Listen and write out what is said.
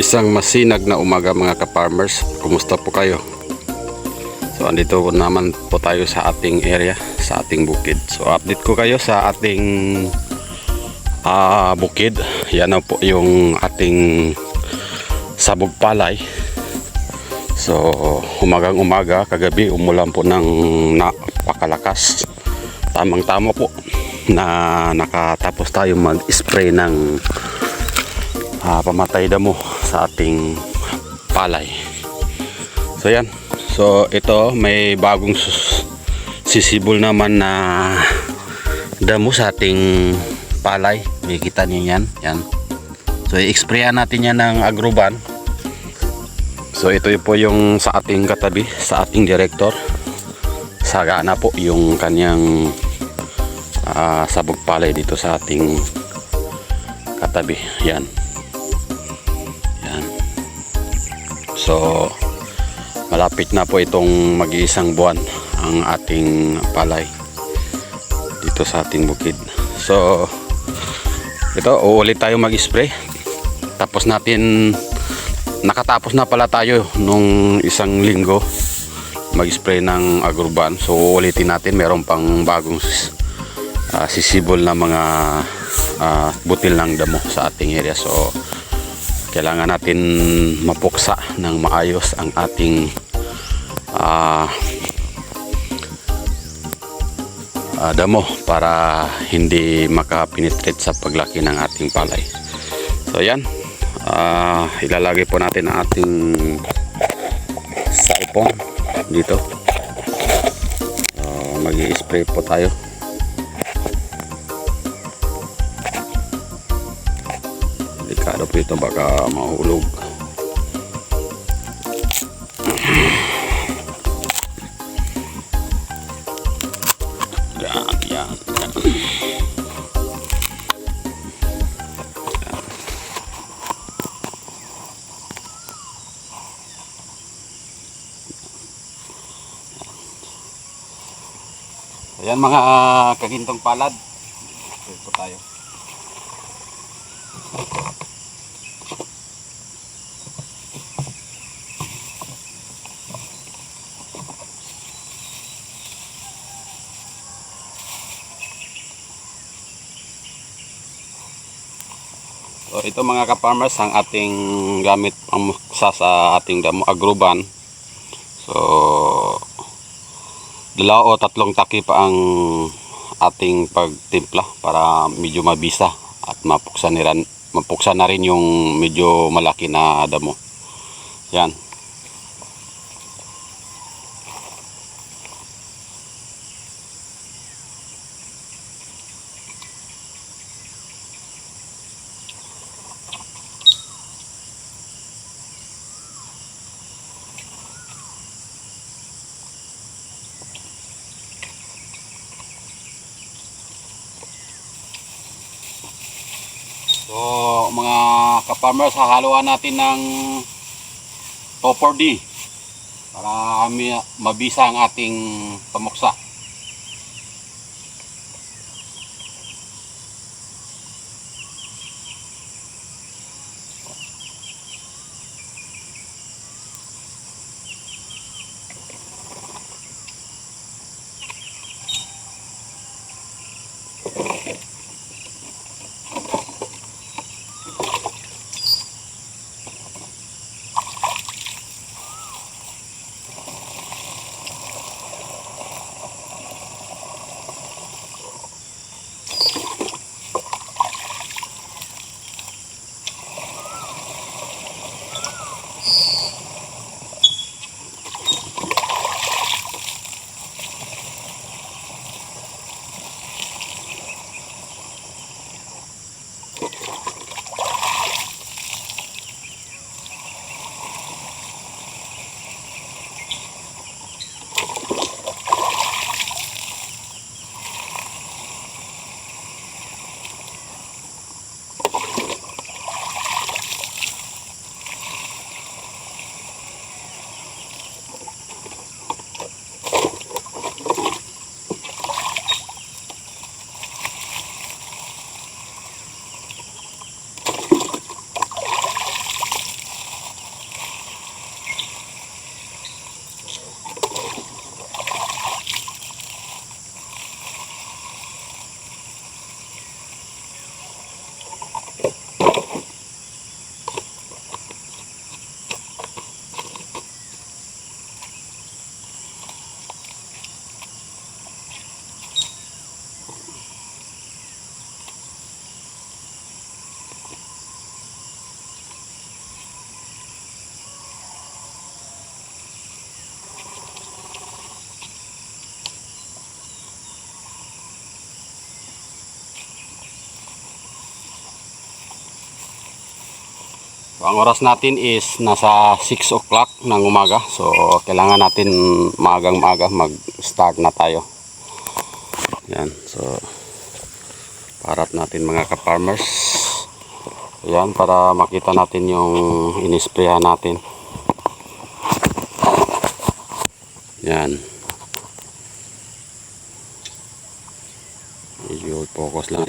Isang masinag na umaga mga ka-farmers. Kumusta po kayo? So andito naman po tayo sa ating area, sa ating bukid. So update ko kayo sa ating ah, bukid. Yan na po yung ating sabog palay. So umagang umaga, kagabi umulan po ng napakalakas. Tamang tama po na nakatapos tayo mag-spray ng ah, pamatay damo sa ating palay. So yan. So ito may bagong sisibol naman na damo sa ating palay. Makikita niyo yan. Yan. So i-sprayan natin yan ng agroban. So ito po yung sa ating katabi, sa ating director. Sagana po yung kanyang ah, sabog palay dito sa ating katabi. Yan. So, malapit na po itong mag-iisang buwan ang ating palay dito sa ating bukid. So, ito, uulit tayo mag-spray. Tapos natin, nakatapos na pala tayo nung isang linggo mag-spray ng agrban. So, uulitin natin. Meron pang bagong ah, sisibol na mga ah, butil ng damo sa ating area. So, kailangan natin mapuksa ng maayos ang ating ah, ah, damo para hindi makapenetrate sa paglaki ng ating palay. So yan, ah, ilalagay po natin ang ating saipon dito. Uh, mag-i-spray po tayo. Delikado po ito baka mahulog. Yan, yan, yan. Ayan mga kagintong palad. Ito tayo. So ito mga ka-farmers ang ating gamit ang sa sa ating damo agroban. So dalawa o tatlong taki pa ang ating pagtimpla para medyo mabisa at mapuksan na rin, mapuksan na rin yung medyo malaki na damo. Yan. So, mga ka-farmers, hahaluan natin ng Topper D para mabisa ang ating pamuksa. So, ang oras natin is nasa 6 o'clock ng umaga. So, kailangan natin maagang maaga mag-start na tayo. Yan. So, parat natin mga ka-farmers. Yan, para makita natin yung inisprayan natin. Yan. Medyo focus lang.